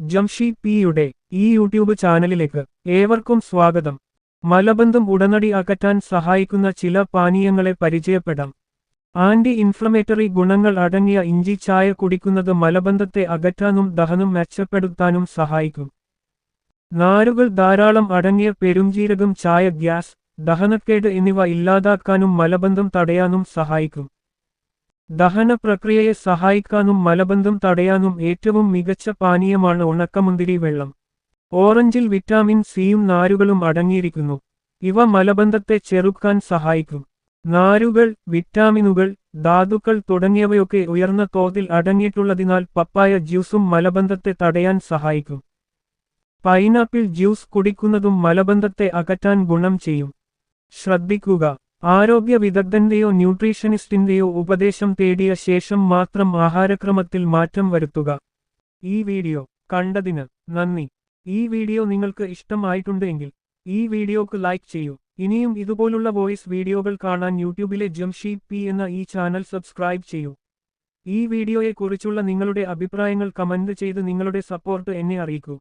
ജംഷി പിയുടെ ഈ യൂട്യൂബ് ചാനലിലേക്ക് ഏവർക്കും സ്വാഗതം. മലബന്ധം ഉടനടി അകറ്റാൻ സഹായിക്കുന്ന ചില പാനീയങ്ങളെ പരിചയപ്പെടാം. ആന്റി ഇൻഫ്ലമേറ്ററി ഗുണങ്ങൾ അടങ്ങിയ ഇഞ്ചി ചായ കുടിക്കുന്നത് മലബന്ധത്തെ അകറ്റാനും ദഹനം മെച്ചപ്പെടുത്താനും സഹായിക്കും. നാരുകൾ ധാരാളം അടങ്ങിയ പെരുംജീരകം ചായ ഗ്യാസ് ദഹനക്കേട് എന്നിവ ഇല്ലാതാക്കാനും മലബന്ധം തടയാനും സഹായിക്കും. ദഹന പ്രക്രിയയെ സഹായിക്കാനും മലബന്ധം തടയാനും ഏറ്റവും മികച്ച പാനീയമാണ് ഉണക്കമുന്തിരി വെള്ളം. ഓറഞ്ചിൽ വിറ്റാമിൻ സിയും നാരുകളും അടങ്ങിയിരിക്കുന്നു. ഇവ മലബന്ധത്തെ ചെറുക്കാൻ സഹായിക്കും. നാരുകൾ വിറ്റാമിനുകൾ ധാതുക്കൾ തുടങ്ങിയവയൊക്കെ ഉയർന്ന തോതിൽ അടങ്ങിയിട്ടുള്ളതിനാൽ പപ്പായ ജ്യൂസും മലബന്ധത്തെ തടയാൻ സഹായിക്കും. പൈനാപ്പിൾ ജ്യൂസ് കുടിക്കുന്നതും മലബന്ധത്തെ അകറ്റാൻ ഗുണം ചെയ്യും. ശ്രദ്ധിക്കുക. ആരോഗ്യ വിദഗ്ധന്റെയോ ന്യൂട്രീഷനിസ്റ്റിന്റെയോ ഉപദേശം തേടിയ ശേഷം മാത്രം ആഹാരക്രമത്തിൽ മാറ്റം വരുത്തുക. ഈ വീഡിയോ കണ്ടതിന് നന്ദി. ഈ വീഡിയോ നിങ്ങൾക്ക് ഇഷ്ടമായിട്ടുണ്ടെങ്കിൽ ഈ വീഡിയോക്ക് ലൈക്ക് ചെയ്യൂ. ഇനിയും ഇതുപോലുള്ള വോയിസ് വീഡിയോകൾ കാണാൻ യൂട്യൂബിലെ ജംഷി പി എന്ന ഈ ചാനൽ സബ്സ്ക്രൈബ് ചെയ്യൂ. ഈ വീഡിയോയെക്കുറിച്ചുള്ള നിങ്ങളുടെ അഭിപ്രായങ്ങൾ കമന്റ് ചെയ്ത് നിങ്ങളുടെ സപ്പോർട്ട് എന്നെ അറിയിക്കൂ.